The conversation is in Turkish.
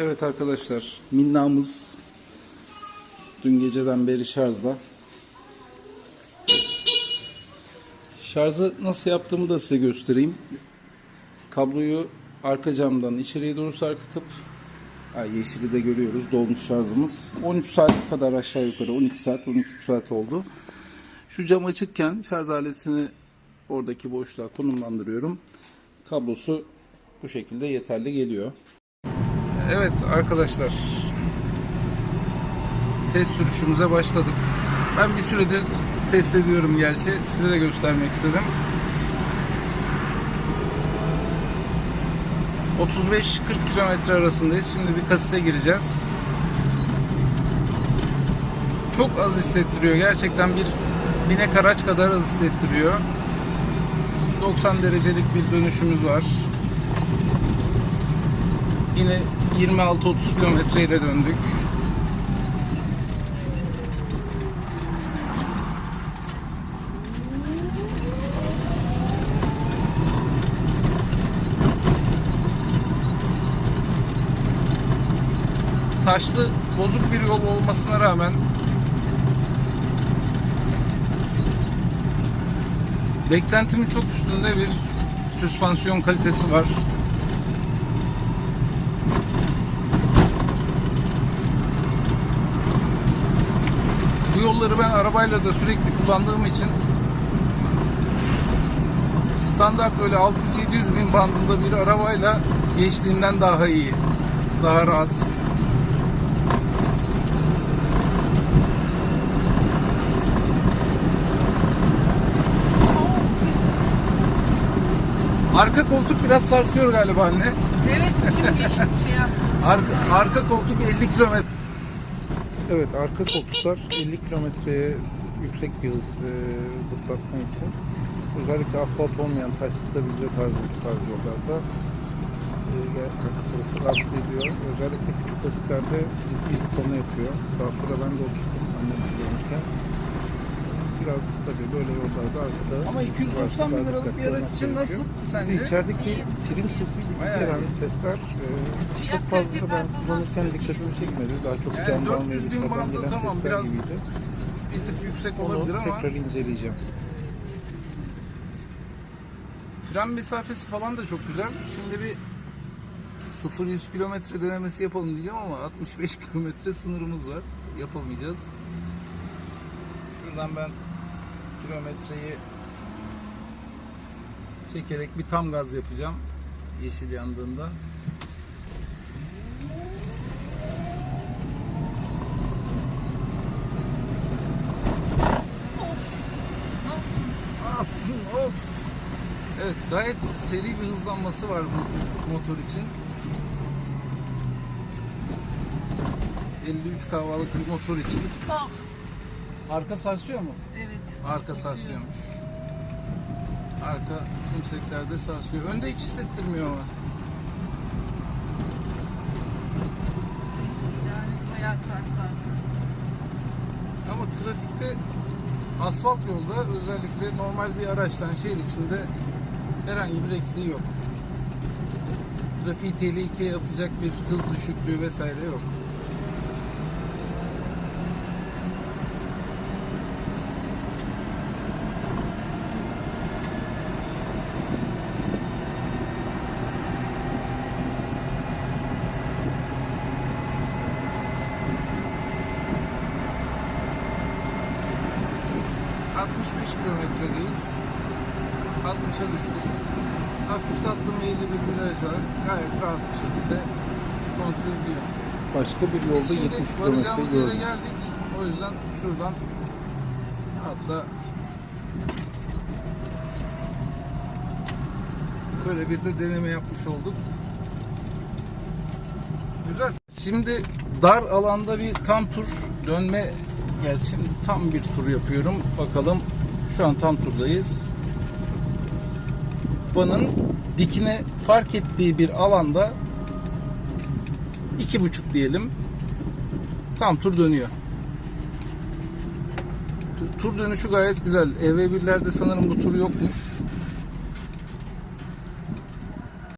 Evet arkadaşlar, minnamız dün geceden beri şarjda. Şarjı nasıl yaptığımı da size göstereyim. Kabloyu arka camdan içeriye doğru sarkıtıp yeşili de görüyoruz dolmuş şarjımız. 13 saat kadar aşağı yukarı 12 saat 12 saat oldu. Şu cam açıkken şarj aletini oradaki boşluğa konumlandırıyorum. Kablosu bu şekilde yeterli geliyor. Evet arkadaşlar. Test sürüşümüze başladık. Ben bir süredir test ediyorum gerçi. Size de göstermek istedim. 35-40 kilometre arasındayız. Şimdi bir kasise gireceğiz. Çok az hissettiriyor. Gerçekten bir binek araç kadar az hissettiriyor. Şimdi 90 derecelik bir dönüşümüz var. Yine 26-30 kilometre ile döndük. Taşlı, bozuk bir yol olmasına rağmen beklentimin çok üstünde bir süspansiyon kalitesi var. Yolları ben arabayla da sürekli kullandığım için standart böyle 600-700 bin bandında bir arabayla geçtiğinden daha iyi. Daha rahat. Arka koltuk biraz sarsıyor galiba anne. Evet şimdi şey yap. Arka, arka koltuk 50 kilometre. Evet arka koltuklar 50 kilometreye yüksek bir hız e, zıplatma için. Özellikle asfalt olmayan taş stabilize tarzı bu tarz yollarda e, arka tarafı rahatsız ediyor. Özellikle küçük basitlerde ciddi zıplama yapıyor. Daha sonra ben de oturdum annem kullanırken. Biraz tabii böyle yollarda arkada Ama birisi 290 varsa bin liralık bir araç için nasıl sence? içerideki trim sesi gibi Bayağı gelen iyi. sesler e, çok fazla ben kullanırken dikkatimi çekmedi. Daha çok Yani camdan ve 400 bin dışarıdan gelen tamam, sesler biraz gibiydi. Bir tık yüksek Onu olabilir ama tekrar inceleyeceğim. fren mesafesi falan da çok güzel. Şimdi bir 0-100 kilometre denemesi yapalım diyeceğim ama 65 kilometre sınırımız var. Yapamayacağız. Şuradan ben kilometreyi çekerek bir tam gaz yapacağım. Yeşil yandığında. Attın of. Evet gayet seri bir hızlanması var bu motor için. 53 kahvalık bir motor için. Ah, Arka sarsıyor mu? Evet. Arka sarsıyormuş. Arka tümseklerde sarsıyor. Önde hiç hissettirmiyor ama. Yani bayağı sarslar. Ama trafikte asfalt yolda özellikle normal bir araçtan şehir içinde herhangi bir eksiği yok. Trafiği tehlikeye atacak bir hız düşüklüğü vesaire yok. ...65 kilometredeyiz. 60'a düştük. Hafif tatlı meyilli bir viraj var. Gayet rahat bir şekilde kontrol ediyor. Başka bir yolda şimdi 70 kilometre gördüm. geldik. O yüzden şuradan hatta böyle bir de deneme yapmış olduk. Güzel. Şimdi dar alanda bir tam tur dönme gerçi şimdi tam bir tur yapıyorum. Bakalım şu an tam turdayız. Van'ın dikine fark ettiği bir alanda iki buçuk diyelim tam tur dönüyor. Tu- Tur dönüşü gayet güzel. EV1'lerde sanırım bu tur yokmuş.